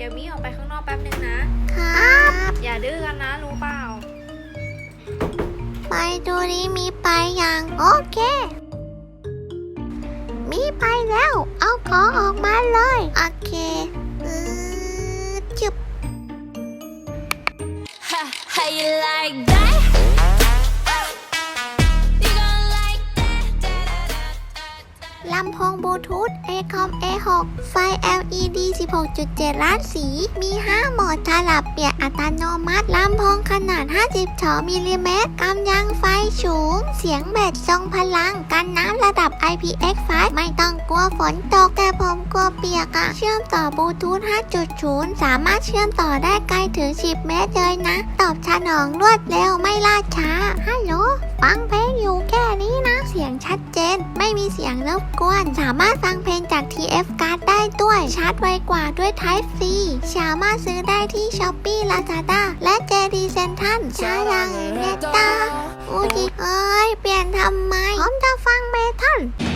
เดี๋ยวมี่ออกไปข้างนอกแป๊บนึงนะ ครับ อย่าดื้อกันนะ รู้เปล่า ไปดูนี้มีไปอย่างโอเค มีไปแล้ว เอาของออกมาเลย โอเคอือจุบ How you like that? ลำโพงบลูทูธ Acom A6 ไฟ LED 16.7 ล้านสี มี 5 โหมดสลับเปียนอัตโนมัติ ลำโพงขนาด 52มิลลิเมตร กำยังไฟสูง เสียงแบตทรงพลัง กันน้ำระดับ IPX5 ไม่ต้องกลัวฝนตก แต่ผมกลัวเปียกอะเชื่อมต่อบลูทูธ 5.0 สามารถเชื่อมต่อได้ไกลถึง 10 เมตรเลยนะ ตอบสนองรวดเร็วไม่ล่าช้า ฮัลโหล ฟังเพลงอยู่แค่นี้นะ งชัดเจน ไม่มีเสียงรบกวน สามารถฟังเพลงจาก TF Card ได้ด้วย ชาร์จไวกว่าด้วย Type C สามารถซื้อได้ที่ Shopee Lazada และ JD Central ใช้ยังเนตาอูจิเอ้ย เปลี่ยนทำไม ผมจะฟังเมทัล